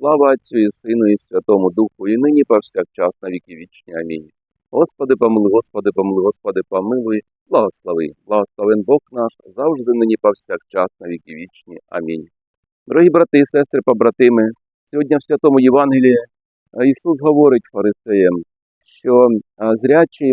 Слава Отцю і Сину і Святому Духу, і нині повсякчас на віки вічні. Амінь. Господи, помилуй, Господи, помилуй, Господи, помилуй, благослови, благословен Бог наш, завжди нині повсякчас на віки вічні. Амінь. Дорогі брати і сестри, побратими, сьогодні в Святому Євангелії е, Ісус говорить фарисеям, що е, зрячі,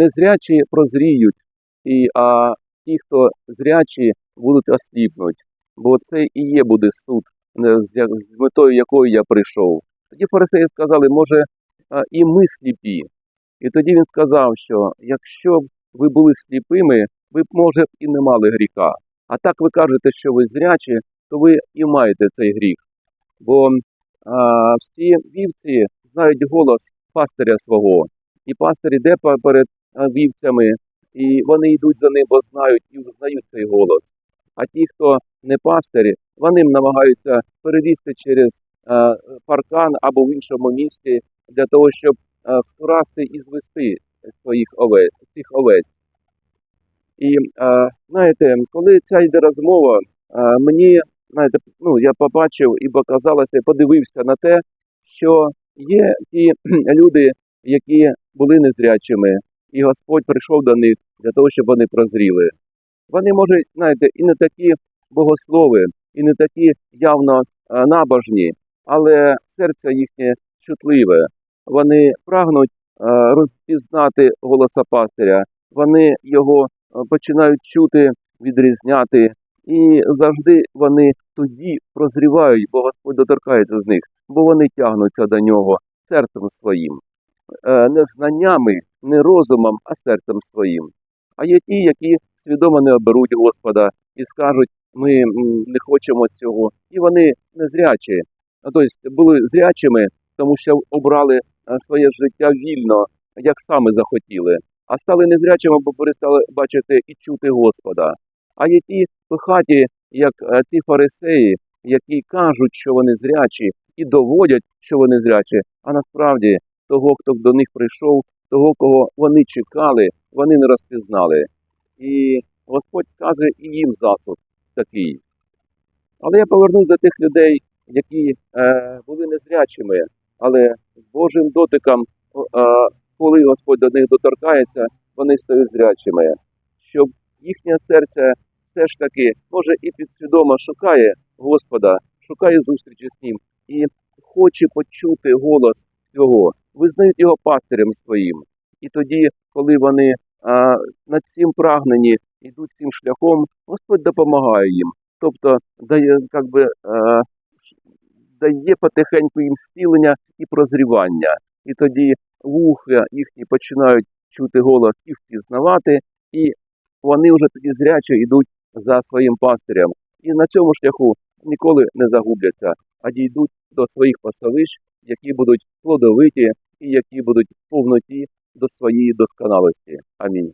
незрячі прозріють, і, а ті, хто зрячі, будуть осліпнуть, бо це і є буде суд, з метою якої я прийшов. Тоді фарисеї сказали, може, і ми сліпі. І тоді він сказав, що якщо б ви були сліпими, ви б, може, і не мали гріха. А так ви кажете, що ви зрячі, то ви і маєте цей гріх. Бо а, всі вівці знають голос пастиря свого, і пастир іде перед вівцями, і вони йдуть за ним, бо знають і визнають цей голос. А ті, хто не пастирі, вони намагаються перевізти через е, паркан або в іншому місці для того, щоб е, вкрасти і звести своїх овець, цих овець. І е, знаєте, коли ця йде розмова, мені знаєте, ну я побачив і показалося, подивився на те, що є ті люди, які були незрячими, і Господь прийшов до них для того, щоб вони прозріли. Вони, може, знаєте, і не такі богослови, і не такі явно е, набожні, але серце їхнє чутливе. Вони прагнуть е, розпізнати голоса пастиря, вони його е, починають чути, відрізняти, і завжди вони тоді прозрівають, бо Господь доторкається з них, бо вони тягнуться до нього серцем своїм, не знаннями, не розумом, а серцем своїм. А є ті, які свідомо не оберуть Господа і скажуть, ми не хочемо цього, і вони незрячі. Тобто були зрячими, тому що обрали е, своє життя вільно, як саме захотіли, а стали незрячими, бо перестали бачити і чути Господа. А є ті пихаті, як е, ці фарисеї, які кажуть, що вони зрячі, і доводять, що вони зрячі, а насправді того, хто до них прийшов, того, кого вони чекали, вони не розпізнали. І Господь каже і їм засуд такий. Але я повернусь до тих людей, які е, були незрячими, але з Божим дотиком, е, коли Господь до них доторкається, вони стають зрячими. Щоб їхнє серце все ж таки, може, і підсвідомо шукає Господа, шукає зустрічі з ним і хоче почути голос його, визнають його пастирем своїм. І тоді, коли вони а, над цим прагнені йдуть цим шляхом, Господь допомагає їм. Тобто дає, как би, дає потихеньку їм зцілення і прозрівання. І тоді вуха їхні починають чути голос і впізнавати, і вони вже тоді зряче йдуть за своїм пастирем. І на цьому шляху ніколи не загубляться, а дійдуть до своїх пасовищ, які будуть плодовиті і які будуть в повноті до своєї досконалості. Амінь.